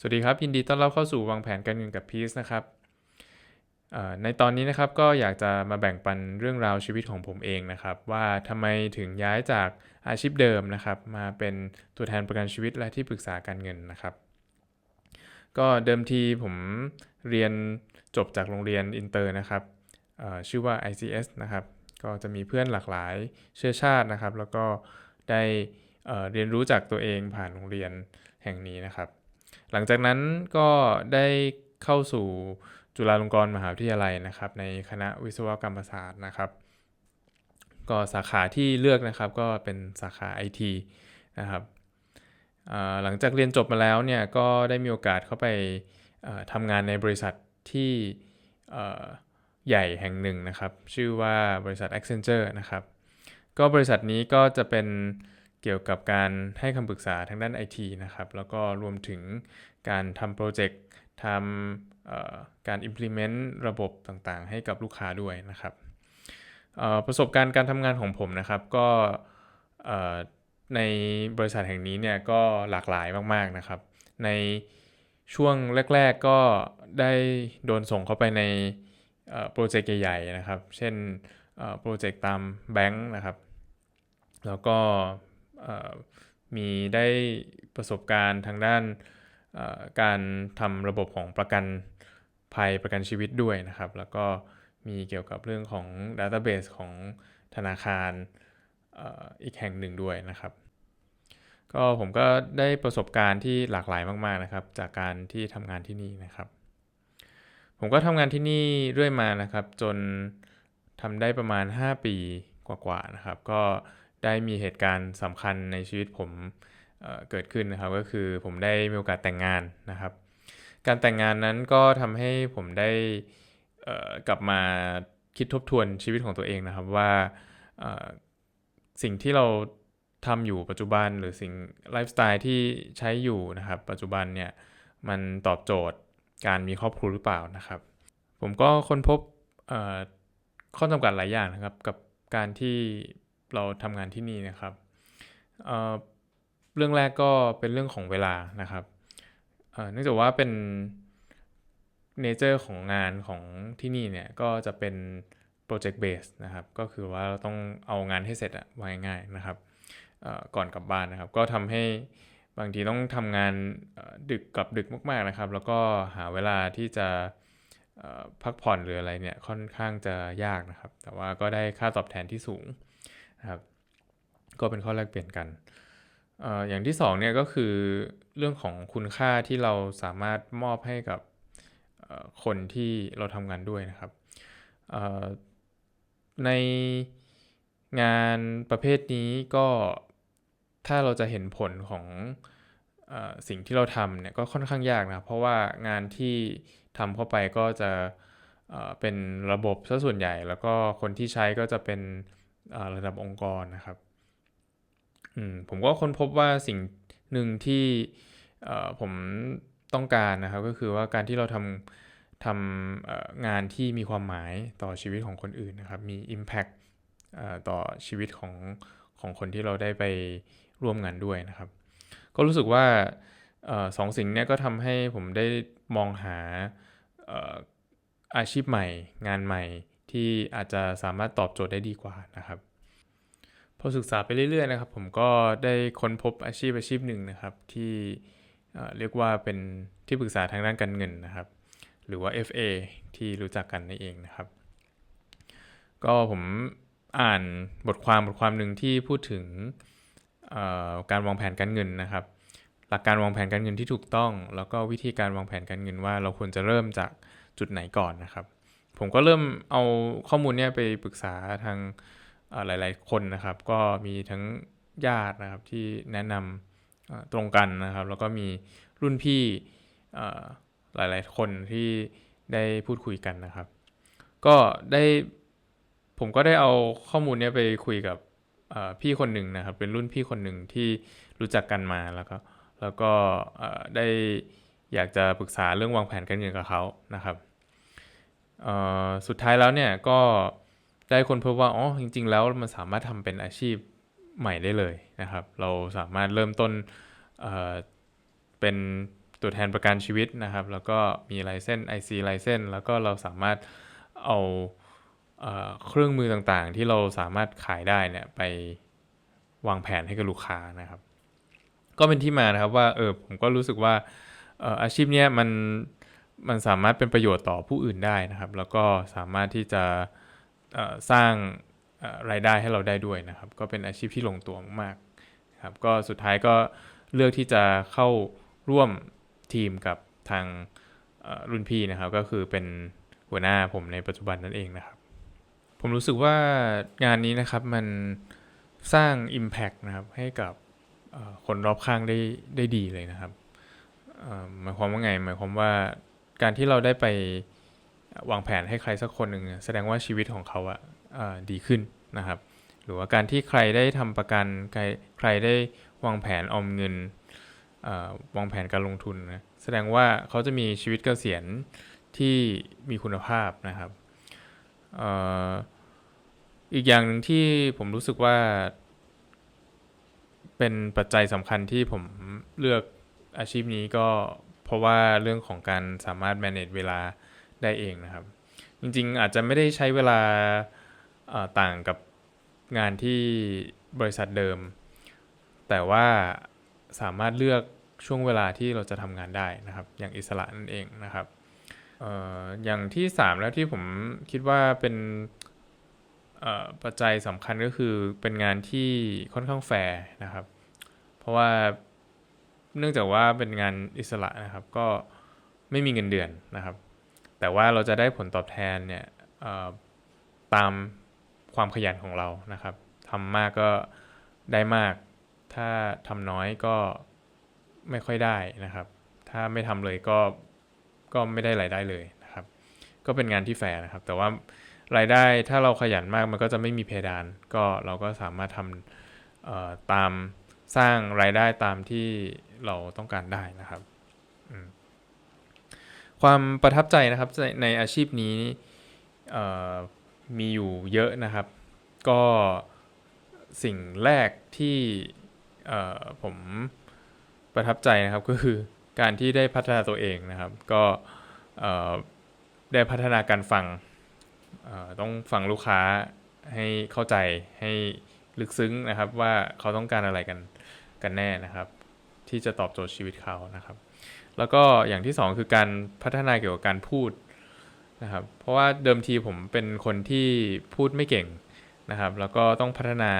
สวัสดีครับยินดีต้อนรับเข้าสู่วางแผนการเงินกับพีซนะครับในตอนนี้นะครับก็อยากจะมาแบ่งปันเรื่องราวชีวิตของผมเองนะครับ ว่าทำไมถึงย้ายจากอาชีพเดิมนะครับ มาเป็นตัวแทนประกันชีวิตและที่ปรึกษาการเงินนะครับ ก็เดิมทีผมเรียนจบจากโรงเรียนอินเตอร์นะครับชื่อว่า ICS นะครับ ก็จะมีเพื่อนหลากหลายเชื้อชาตินะครับ แล้วก็ได้เรียนรู้จากตัวเองผ่านโรงเรียนแห่งนี้นะครับ หลังจากนั้นก็ได้เข้าสู่จุฬาลงกรณ์มหาวิทยาลัยนะครับ ในคณะวิศวกรรมศาสตร์นะครับ ก็สาขาที่เลือกนะครับก็เป็นสาขา IT นะครับหลังจากเรียนจบมาแล้วเนี่ยก็ได้มีโอกาสเข้าไปทำงานในบริษัทที่ใหญ่แห่งหนึ่งนะครับ ชื่อว่าบริษัท Accenture นะครับ ก็บริษัทนี้ก็จะเป็น เกี่ยวกับการให้คำปรึกษาทางด้าน IT นะครับ แล้วก็รวมถึงการทำโปรเจกต์ทำการ implement ระบบต่างๆ ให้กับลูกค้าด้วยนะครับประสบการณ์การทำงานของผมนะครับ ก็ในบริษัทแห่งนี้เนี่ยก็หลากหลายมากๆนะครับ ในช่วงแรก ๆก็ได้โดนส่งเข้าไปในโปรเจกต์ใหญ่ๆนะครับ เช่นโปรเจกต์ตามแบงค์นะครับ แล้วก็ มีได้ประสบการณ์ทางด้านการทำระบบของประกันภัยประกันชีวิตด้วยนะครับ แล้วก็มีเกี่ยวกับเรื่องของ Database ของธนาคารอีกแห่งหนึ่งด้วยนะครับ ก็ผมก็ได้ประสบการณ์ที่หลากหลายมากๆนะครับ จากการที่ทำงานที่นี่นะครับ ผมก็ทำงานที่นี่เรื่อยมานะครับ จนทำได้ประมาณ 5 ปีกว่าๆนะครับ ก็ ได้มีเหตุการณ์สำคัญในชีวิตผมเเกิดขึ้นนะครับ ก็คือผมได้มีโอกาสแต่งงานนะครับ การแต่งงานนั้นก็ทำให้ผมได้กลับมาคิดทบทวนชีวิตของตัวเองนะครับว่าสิ่งที่เราทำอยู่ปัจจุบันหรือสิ่งไลฟ์สไตล์ที่ใช้อยู่นะครับ ปัจจุบันเนี่ยมันตอบโจทย์การมีครอบครัวหรือเปล่านะครับ ผมก็ค้นพบข้อจำกัดหลายอย่างนะครับกับการที่ เราทำงานที่นี่นะครับเเรื่องแรกก็เป็นเรื่องของเวลานะครับเนื่องจากว่าเป็นเนเจอร์ของงานของที่นี่เนี่ยก็จะเป็นโปรเจกต์เบสนะครับ ก็คือว่าเราต้องเอางานให้เสร็จอะวาง่ายนะครับก่อนกลับบ้านนะครับ ก็ทำให้บางทีต้องทำงานดึกกลับดึกมากๆนะครับ แล้วก็หาเวลาที่จะพักผ่อนหรืออะไรเนี่ยค่อนข้างจะยากนะครับ แต่ว่าก็ได้ค่าตอบแทนที่สูง ครับ ก็เป็นข้อแลกเปลี่ยนกันออย่างที่2เนี่ยก็คือเรื่องของคุณค่าที่เราสามารถมอบให้กับคนที่เราทำงานด้วยนะครับ ในงานประเภทนี้ก็ถ้าเราจะเห็นผลของอสิ่งที่เราทำเนี่ยก็ค่อนข้างยากนะเพราะว่างานที่ทำเข้าไปก็จะเป็นระบบซะส่วนใหญ่ แล้วก็คนที่ใช้ก็จะเป็น ระดับองค์กรนะครับผมก็ค้นพบว่าสิ่งหนึ่งที่ผมต้องการนะครับ ก็คือว่าการที่เราทำทำงานที่มีความหมายต่อชีวิตของคนอื่นนะครับ มี Impact ต่อชีวิตของของคนที่เราได้ไปร่วมงานด้วยนะครับ ก็รู้สึกว่าสองสิ่งนี้ก็ทำให้ผมได้มองหาอาชีพใหม่ งานใหม่ ที่อาจจะสามารถตอบโจทย์ได้ดีกว่านะครับ พอศึกษาไปเรื่อยๆนะครับ ผมก็ได้ค้นพบอาชีพอาชีพหนึ่งนะครับ ที่เรียกว่าเป็นที่ปรึกษาทางด้านการเงินนะครับ หรือว่า FA ที่รู้จักกันนั่นเองนะครับ ก็ผมอ่านบทความบทความหนึ่งที่พูดถึงการวางแผนการเงินนะครับ หลักการวางแผนการเงินที่ถูกต้อง แล้วก็วิธีการวางแผนการเงินว่าเราควรจะเริ่มจากจุดไหนก่อนนะครับ ผมก็เริ่มเอาข้อมูลเนี้ยไปปรึกษาทางหลาย ๆ คนนะครับ ก็มีทั้งญาตินะครับที่แนะนำตรงกันนะครับ แล้วก็มีรุ่นพี่หลาย ๆ คนที่ได้พูดคุยกันนะครับ ก็ได้ผมก็ได้เอาข้อมูลนี้ไปคุยกับพี่คนหนึ่งนะครับ เป็นรุ่นพี่คนหนึ่งที่รู้จักกันมาแล้วก็แล้วก็ได้อยากจะปรึกษาเรื่องวางแผนการเงินกับเขานะครับ สุดท้ายแล้วเนี่ยก็ได้คนพบว่าอ๋อจริง ๆ แล้วมันสามารถทำเป็นอาชีพใหม่ได้เลยนะครับ เราสามารถเริ่มต้นเเป็นตัวแทนประกันชีวิตนะครับ แล้วก็มีไลเซน IC ไลเซนแล้วก็เราสามารถเอาเอเครื่องมือต่างๆ ที่เราสามารถขายได้เนี่ยไปวางแผนให้กับลูกค้านะครับ ก็เป็นที่มานะครับว่าเออผมก็รู้สึกว่าอ่ออาชีพเนี้ยมัน มันสามารถเป็นประโยชน์ต่อผู้อื่นได้นะครับ แล้วก็สามารถที่จะสร้างรายได้ให้เราได้ด้วยนะครับ ก็เป็นอาชีพที่ลงตัวมากครับก็สุดท้ายก็เลือกที่จะเข้าร่วมทีมกับทางรุ่นพี่นะครับ ก็คือเป็นหัวหน้าผมในปัจจุบันนั่นเองนะครับ ผมรู้สึกว่างานนี้นะครับมันสร้าง Impact นะครับให้กับคนรอบข้างได้ได้ดีเลยนะครับหมายความว่าไงหมายความว่า การที่เราได้ไปวางแผนให้ใครสักคนหนึ่งแสดงว่าชีวิตของเขาอะเอะดีขึ้นนะครับ หรือว่าการที่ใครได้ทำประกันใครใครได้วางแผนออมเงินวางแผนการลงทุนนะแสดงว่าเขาจะมีชีวิตเกษียณที่มีคุณภาพนะครับอีกอย่างหนึ่งที่ผมรู้สึกว่า เป็นปัจจัยสำคัญที่ผมเลือกอาชีพนี้ก็ เพราะว่าเรื่องของการสามารถ manage เวลาได้เองนะครับ จริงๆ อาจจะไม่ได้ใช้เวลาต่างกับงานที่บริษัทเดิม แต่ว่าสามารถเลือกช่วงเวลาที่เราจะทำงานได้นะครับ อย่างอิสระนั่นเองนะครับอออย่างที่ 3 แล้วที่ผมคิดว่าเป็นปัจจัยสำคัญก็คือเป็นงานที่ค่อนข้างแฟร์นะครับ เพราะว่า เนื่องจากว่าเป็นงานอิสระนะครับ ก็ไม่มีเงินเดือนนะครับ แต่ว่าเราจะได้ผลตอบแทนเนี่ยตามความขยันของเรานะครับทำมากก็ได้มาก ถ้าทำน้อยก็ไม่ค่อยได้นะครับ ถ้าไม่ทำเลยก็ก็ไม่ได้รายได้เลยนะครับ ก็เป็นงานที่แฟร์นะครับ แต่ว่ารายได้ถ้าเราขยันมากมันก็จะไม่มีเพดาน ก็เราก็สามารถทำตาม สร้างรายได้ตามที่เราต้องการได้นะครับ ความประทับใจนะครับในอาชีพนี้มีอยู่เยอะนะครับ ก็สิ่งแรกที่ผมประทับใจนะครับก็คือการที่ได้พัฒนาตัวเองนะครับ ก็ได้พัฒนาการฟังต้องฟังลูกค้าให้เข้าใจให้ลึกซึ้งนะครับว่าเขาต้องการอะไรกัน กันแน่นะครับ ที่จะตอบโจทย์ชีวิตเขานะครับ แล้วก็อย่างที่สองคือการพัฒนาเกี่ยวกับการพูดนะครับ เพราะว่าเดิมทีผมเป็นคนที่พูดไม่เก่งนะครับ แล้วก็ต้องพัฒนา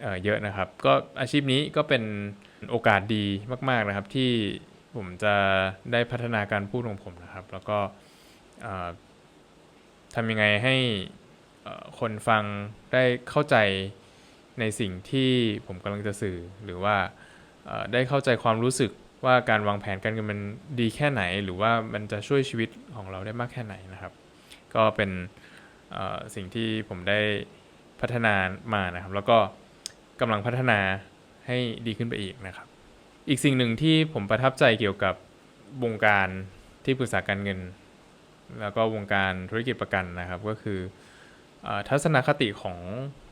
เเยอะนะครับ ก็อาชีพนี้ก็เป็นโอกาสดีมาก ๆนะครับ ที่ผมจะได้พัฒนาการพูดของผมนะครับ แล้วก็ทำยังไงให้คนฟังได้เข้าใจ ในสิ่งที่ผมกำลังจะสื่อหรือว่าได้เข้าใจความรู้สึกว่าการวางแผนการเงินมันดีแค่ไหน หรือว่ามันจะช่วยชีวิตของเราได้มากแค่ไหนนะครับ ก็เป็นสิ่งที่ผมได้พัฒนามานะครับ แล้วก็กำลังพัฒนาให้ดีขึ้นไปอีกนะครับ อีกสิ่งหนึ่งที่ผมประทับใจเกี่ยวกับวงการที่ปรึกษาการเงิน แล้วก็วงการธุรกิจประกันนะครับ ก็คืออทัศนคติของ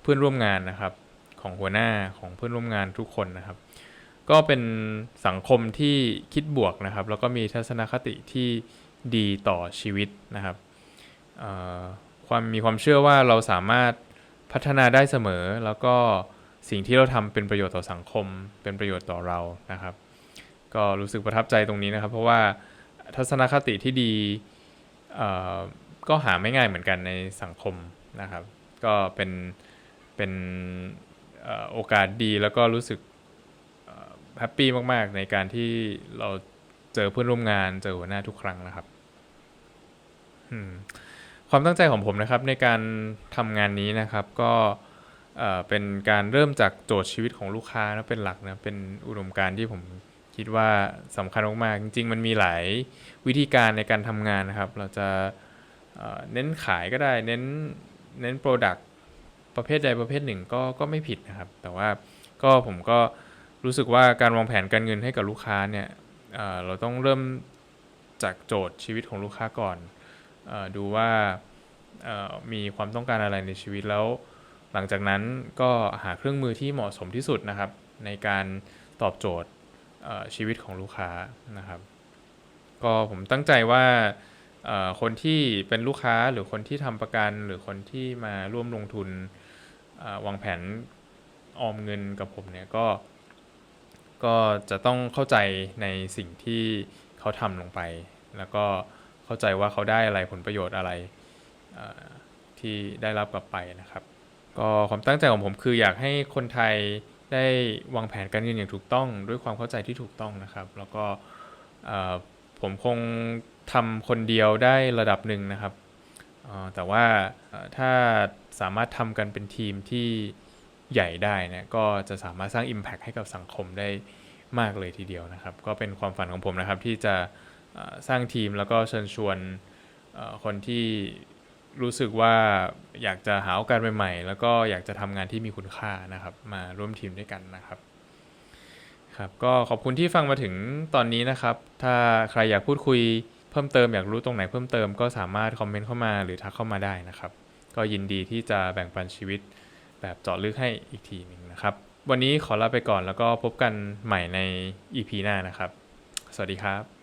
เพื่อนร่วมงานนะครับ ของหัวหน้าของเพื่อนร่วมงานทุกคนนะครับ ก็เป็นสังคมที่คิดบวกนะครับ แล้วก็มีทัศนคติที่ดีต่อชีวิตนะครับความมีความเชื่อว่าเราสามารถพัฒนาได้เสมอ แล้วก็สิ่งที่เราทำเป็นประโยชน์ต่อสังคม เป็นประโยชน์ต่อเรานะครับ ก็รู้สึกประทับใจตรงนี้นะครับ เพราะว่าทัศนคติที่ดีก็หาไม่ง่ายเหมือนกันในสังคมนะครับ ก็เป็นเป็น โอกาสดีแล้วก็รู้สึกแฮปปี้มากๆ ในการที่เราเจอเพื่อนร่วมงานเจอหัวหน้าทุกครั้งนะครับความตั้งใจของผมนะครับในการทำงานนี้นะครับก็เป็นการเริ่มจากโจทย์ชีวิตของลูกค้านะเป็นหลักนะเป็นอุดมการณ์ที่ผมคิดว่าสำคัญมากๆจริง ๆ มันมีหลายวิธีการในการทำงานนะครับ เราจะเน้นขายก็ได้ เน้นเน้นโปรดักต ประเภทใดประเภทหนึ่งก็ก็ไม่ผิดนะครับ แต่ว่าก็ผมก็รู้สึกว่าการวางแผนการเงินให้กับลูกค้าเนี่ยเเราต้องเริ่มจากโจทย์ชีวิตของลูกค้าก่อนออดูว่ามีความต้องการอะไรในชีวิตแล้ว หลังจากนั้นก็หาเครื่องมือที่เหมาะสมที่สุดนะครับ ในการตอบโจทย์ชีวิตของลูกค้านะครับ ก็ผมตั้งใจว่าคนที่เป็นลูกค้าหรือคนที่ทำประกันหรือคนที่มาร่วมลงทุน วางแผนออมเงินกับผมเนี่ยก็ ก็จะต้องเข้าใจในสิ่งที่เขาทำลงไป แล้วก็เข้าใจว่าเขาได้อะไรผลประโยชน์อะไรที่ได้รับกลับไปนะครับ ก็ความตั้งใจของผมคืออยากให้คนไทยได้วางแผนการเงินอย่างถูกต้อง ด้วยความเข้าใจที่ถูกต้องนะครับ แล้วก็ผมคงทำคนเดียวได้ระดับหนึ่งนะครับ แต่ว่าถ้าสามารถทำกันเป็นทีมที่ใหญ่ได้นี่ยก็จะสามารถสร้าง Impact ให้กับสังคมได้มากเลยทีเดียวนะครับ ก็เป็นความฝันของผมนะครับที่จะสร้างทีมแล้วก็เชิญชวนคนที่รู้สึกว่าอยากจะหาโอกาสใหม่ๆ แล้วก็อยากจะทำงานที่มีคุณค่านะครับ มาร่วมทีมด้วยกันนะครับครับ ก็ขอบคุณที่ฟังมาถึงตอนนี้นะครับ ถ้าใครอยากพูดคุย เพิ่มเติมอยากรู้ตรงไหนเพิ่มเติมก็สามารถคอมเมนต์เข้ามาหรือทักเข้ามาได้นะครับ ก็ยินดีที่จะแบ่งปันชีวิตแบบเจาะลึกให้อีกทีหนึ่งนะครับ วันนี้ขอลาไปก่อนแล้วก็พบกันใหม่ใน EP หน้านะครับ สวัสดีครับ